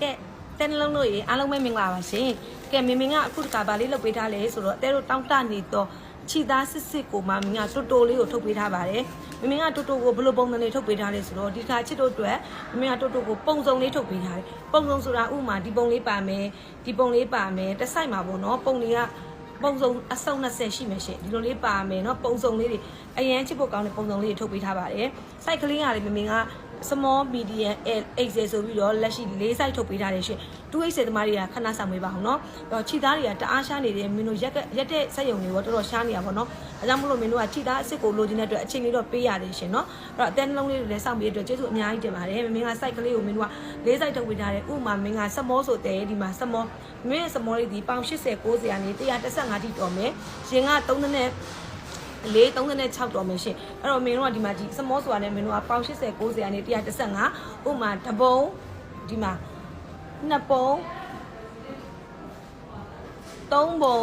ကဲတဲနှလုံးတို့ရေအားလုံးပဲမင်္ဂလာပါရှင်ကဲမင်မင်ကအခုတခါဗာလေးလုပ်ပေးထားလဲဆိုတော့အတဲတို့တောင်းတနေတော့ခြိသားစစ်စစ်ကိုမှမင်ကတိုတိုလေးကိုထုတ်ပေးထားပါတယ်မင်မင်ကတိုတိုကိုဘယ်လိုပုံစံလေးထုတ်ပေးထားလဲဆိုတော့ဒီခါချစ်တို့အတွက်မင်မင်ကတိုတိုကိုပုံစုံလေးထုတ်ပေးထားတယ်ပုံစုံဆိုတာဥမာဒီပုံလေးပါမယ်ဒီပုံလေးပါမယ်တစ်ဆိုင်မှာပေါ့နော်ပုံလေးက ပုံစုံအစုံ20ရှိမယ်ရှင်ဒီလိုလေးပါမယ်เนาะပုံစုံလေးတွေအရန်ချစ်ဖို့ကောင်းတဲ့ပုံစုံလေးတွေထုတ်ပေးထားပါတယ် site ကလေးကလည်းမမင်က small medium excel ဆိုပြီးတော့လက်ရှိ၄ site ထုတ်ပေးထားတယ်ရှင်2 excel သမားတွေကခဏဆောင်ပေးပါအောင်နော်အဲ့တော့ခြိသားတွေကတအားရှားနေတယ်မင်းတို့ရက်ရက်တဲ့စက်ရုံတွေရောတော်တော်ရှားနေတာပေါ့နော်အဲကြောင့်မလို့မင်းတို့ကခြိသားအစ်စ်ကိုလိုချင်တဲ့အတွက်အချိန်လေးတော့ပေးရတယ်ရှင်နော်အဲ့တော့အသေးနှလုံးလေးတွေလည်းဆောင်ပေးတဲ့အတွက်ကျေးဇူးအများကြီးတင်ပါတယ်မင်းက site ကလေးကိုမင်းတို့က၄ site ထုတ်ပေးထားတယ်ဥပမာမင်းက small ဆိုတဲ့ဒီမှာ small မင်းရဲ့ small လေးဒီပေါင်80 90ရာနေ135တိတော်မယ်ရင်က3နဲ့ လေး36တော်မယ်ရှင်အဲ့တော့မင်းတို့ကဒီမှာဒီစမောဆိုတာနဲ့မင်းတို့ကပေါင်80 90ကနေ135ဥမာတပုံဒီမှာနှစ်ပုံ သုံးပုံ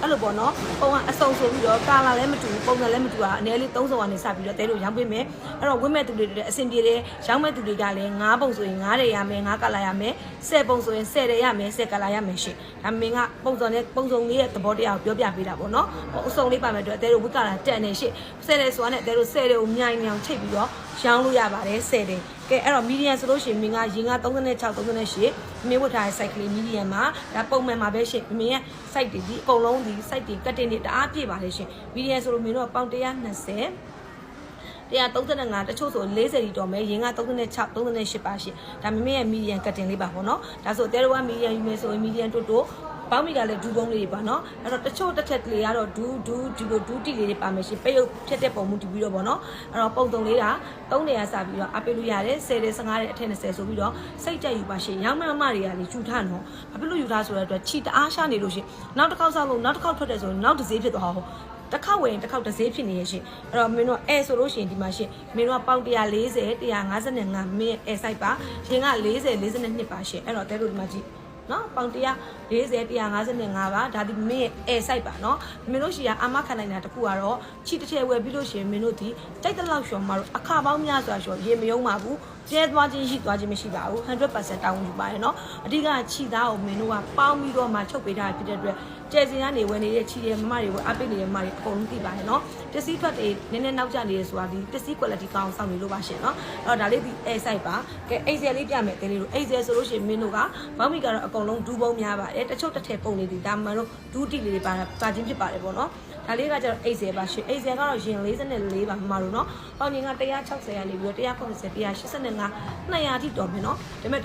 အဲ့လိုပေါ့နော်ပုံကအစုံဆိုပြီးတော့ကာလာလည်းမတူဘူးပုံစံလည်းမတူတာအနည်းလေး30ကနေစပြီးတော့တဲလို့ရောင်းပေးမယ်အဲ့တော့ဝင့်မဲ့သူတွေလည်းအဆင်ပြေတယ်ရောင်းမဲ့သူတွေကလည်း9ပုံဆိုရင်9တွေရမယ်9ကာလာရမယ်10ပုံဆိုရင်10တွေရမယ်10ကာလာရမယ်ရှင်ဒါမင်းကပုံစံနဲ့ပုံစံလေးရဲ့သဘောတရားကိုပြောပြပေးတာပေါ့နော်ဟိုအစုံလေးပါမယ်အတွက်တဲလို့ဝိကာလာတက်နေရှင့်10တွေဆိုတာနဲ့တဲလို့10တွေကိုမြိုင်နေအောင်ချိန်ပြီးတော့ရောင်းလို့ရပါတယ်10တွေကဲအဲ့တော့ medium ဆိုလို့ရှိရင်မင်းကရင်က36 38မင်းဝတ်ထားတဲ့ site ကလေး medium မှာဒါပုံမှန်မှာပဲရှင့်မင်းရဲ့ site တွေဒီအကုန်လုံးဒီ site တွေ cutting တွေတအားပြည့်ပါတယ်ရှင် medium ဆိုလို့မင်းတို့ကပေါင်120 135တချို့ဆို40ဒီတော်မယ်ရင်က36 38ပါရှင်ဒါမမေရဲ့ medium cutting လေးပါပေါ့နော်ဒါဆိုတဲရဝ medium ယူမယ်ဆိုရင် medium တိုးတိုး ပေါင်းမိကလည်းဒူးပုံးလေးတွေပါနော်အဲ့တော့တချို့တစ်ထက်လေးကတော့ဒူးဒူးဒီလိုဒူးတီလေးတွေပါမယ်ရှင်ပိတ်ရုပ်ဖြတ်တဲ့ပုံမှုတပြီးတော့ပေါ့နော်အဲ့တော့ပုံတုံလေးက3နေရာစပြီးတော့အပေးလို့ရတယ်10တဲ့15တဲ့အထက်20ဆိုပြီးတော့စိတ်ကြက်ယူပါရှင်ရောင်းမမတွေကလေယူထားနော်ဘာဖြစ်လို့ယူထားဆိုတဲ့အတွက်ချီတအားရှာနေလို့ရှင်နောက်တစ်ခေါက်ဆောက်လို့နောက်တစ်ခေါက်ထွက်တယ်ဆိုရင်နောက်တစ်စေးဖြစ်သွားအောင်တစ်ခေါက်ဝင်တစ်ခေါက်တစ်စေးဖြစ်နေရရှင်အဲ့တော့မင်းတို့အဲဆိုလို့ရှိရင်ဒီမှာရှင်မင်းတို့ကပေါင်140 155မင်းအဲ site ပါရှင်က40 42ပါရှင်အဲ့တော့တဲလို့ဒီမှာကြည့် နော်ပေါင်140 155ပါဒါဒီမင်းရဲ့ air site ပါနော်မင်းတို့ရှိရအာမခံနိုင်တာတခုကတော့ချီတစ်ထည်ဝယ်ပြီးလို့ရှိရင်မင်းတို့ဒီတိုက်တဲ့လောက်ရှော်မှာတော့အခါပေါင်းများစွာရှော်ရေမယုံပါဘူးကျဲသွားခြင်းရှိသွားခြင်းမရှိပါဘူး100%တောင်းယူပါတယ်နော်အဓိကခြိသားကိုမင်းတို့ကပေါင်းပြီးတော့မှချုပ်ပေးထားဖြစ်တဲ့အတွက် ကျဲစင်ကနေဝယ်နေတဲ့ခြိတဲ့မမတွေကိုအပိတ်နေတဲ့မမတွေအကုန်လုံးသိပါတယ်နော်တစည်းထွက်တွေနည်းနည်းနောက်ကျနေရဆိုတာဒီတစည်း quality ကောင်းအောင်စောင့်နေလို့ပါရှင်နော်အဲ့တော့ဒါလေးဒီ air site ပါကဲ Excel လေးပြမယ်တဲလေးတို့ Excel ဆိုလို့ရှိရင်မင်းတို့ကဘောင်းမီကတော့အကုန်လုံးဒူးပုံးများပါတယ်တချို့တစ်ထည်ပုံနေဒီဒါမှမဟုတ်ဒူးတီလေးတွေပါပါခြင်းဖြစ်ပါတယ်ပေါ့နော်ဒါလေးကကျတော့ Excel ပါရှင် Excel ကတော့ရင်44ပါမမတို့နော်ပေါင်ငင်က160ရနေပြီးတော့190 185 200ထိတော်မယ်နော်ဒါပေမဲ့